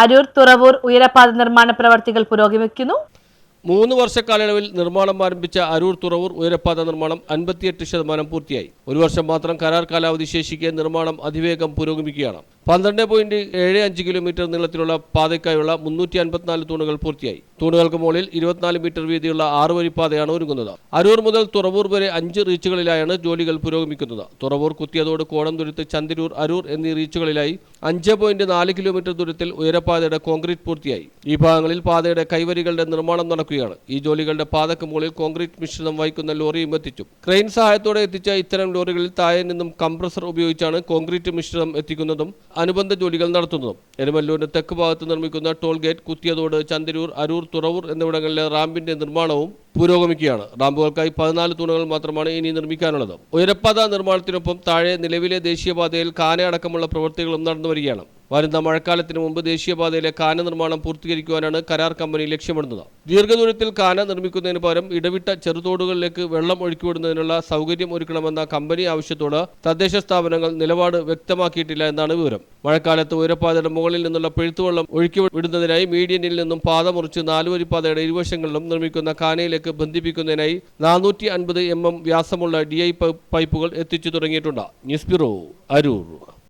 അരൂർ തുറവൂർ ഉയരപാത നിർമ്മാണ പ്രവർത്തികൾ പുരോഗമിക്കുന്നു. മൂന്ന് വർഷക്കാലയളവിൽ നിർമ്മാണം ആരംഭിച്ച അരൂർ തുറവൂർ ഉയരപ്പാത നിർമ്മാണം അൻപത്തിയെട്ട് ശതമാനം പൂർത്തിയായി. ഒരു വർഷം മാത്രം കരാർ കാലാവധി ശേഷിക്കെ നിർമ്മാണം അതിവേഗം പുരോഗമിക്കുകയാണ്. പന്ത്രണ്ട് പോയിന്റ് ഏഴ് അഞ്ച് കിലോമീറ്റർ നീളത്തിലുള്ള പാതയ്ക്കായുള്ള മുന്നൂറ്റി അൻപത്തിനാല് തൂണുകൾ പൂർത്തിയായി. തൂണുകൾക്ക് മുകളിൽ ഇരുപത്തിനാല് മീറ്റർ വീതിയുള്ള ആറ് വരിപ്പാതയാണ് ഒരുങ്ങുന്നത്. അരൂർ മുതൽ തുറവൂർ വരെ അഞ്ച് റീച്ചുകളിലായാണ് ജോലികൾ പുരോഗമിക്കുന്നത്. തുറവൂർ കുത്തിയതോട് കോടംതുരുത്ത് ചന്ദിരൂർ അരൂർ എന്നീ റീച്ചുകളിലായി അഞ്ച് പോയിന്റ് നാല് കിലോമീറ്റർ ദൂരത്തിൽ ഉയരപ്പാതയുടെ കോൺക്രീറ്റ് പൂർത്തിയായി. ഈ ഭാഗങ്ങളിൽ പാതയുടെ കൈവരികളുടെ നിർമ്മാണം നടക്കുകയാണ്. ഈ ജോലികളുടെ പാതയ്ക്ക് മുകളിൽ കോൺക്രീറ്റ് മിശ്രിതം വഹിക്കുന്ന ലോറിയും എത്തിച്ചു. ക്രെയിൻ സഹായത്തോടെ എത്തിച്ച ഇത്തരം ലോറികളിൽ താഴെ നിന്നും കംപ്രസർ ഉപയോഗിച്ചാണ് കോൺക്രീറ്റ് മിശ്രിതം എത്തിക്കുന്നതും അനുബന്ധ ജോലികൾ നടത്തുന്നതും. എരുമല്ലൂരിന്റെ തെക്ക് ഭാഗത്ത് നിർമ്മിക്കുന്ന ടോൾ ഗേറ്റ് കുത്തിയതോട് ചന്തിരൂർ അരൂർ തുറവൂർ എന്നിവിടങ്ങളിലെ റാമ്പിന്റെ നിർമ്മാണവും പുരോഗമിക്കുകയാണ്. റാമ്പുകൾക്കായി പതിനാല് തൂണുകൾ മാത്രമാണ് ഇനി നിർമ്മിക്കാനുള്ളത്. ഉയരപ്പാത നിർമ്മാണത്തിനൊപ്പം താഴെ നിലവിലെ ദേശീയപാതയിൽ കാന അടക്കമുള്ള പ്രവൃത്തികളും നടന്നു വരികയാണ്. വരുന്ന മഴക്കാലത്തിന് മുമ്പ് ദേശീയപാതയിലെ കാന നിർമ്മാണം പൂർത്തീകരിക്കുവാനാണ് കരാർ കമ്പനി ലക്ഷ്യമിടുന്നത്. ദീർഘദൂരത്തിൽ കാന നിർമ്മിക്കുന്നതിന് പകരം ഇടവിട്ട ചെറുതോടുകളിലേക്ക് വെള്ളം ഒഴുക്കിവിടുന്നതിനുള്ള സൗകര്യം ഒരുക്കണമെന്ന കമ്പനി ആവശ്യത്തോട് തദ്ദേശ സ്ഥാപനങ്ങൾ നിലപാട് വ്യക്തമാക്കിയിട്ടില്ല എന്നാണ് വിവരം. മഴക്കാലത്ത് ഉയരപ്പാതയുടെ മുകളിൽ നിന്നുള്ള പിഴുത്തുവെള്ളം ഒഴുക്കി വിടുന്നതിനായി മീഡിയനിൽ നിന്നും പാത മുറിച്ച് നാലുവരിപ്പാതയുടെ ഇരുവശങ്ങളിലും നിർമ്മിക്കുന്ന കാനയിലേക്ക് ബന്ധിപ്പിക്കുന്നതിനായി നാനൂറ്റി അൻപത് എം എം വ്യാസമുള്ള ഡി ഐ പൈപ്പുകൾ എത്തിച്ചു തുടങ്ങിയിട്ടുണ്ട്. News bureau Aroor.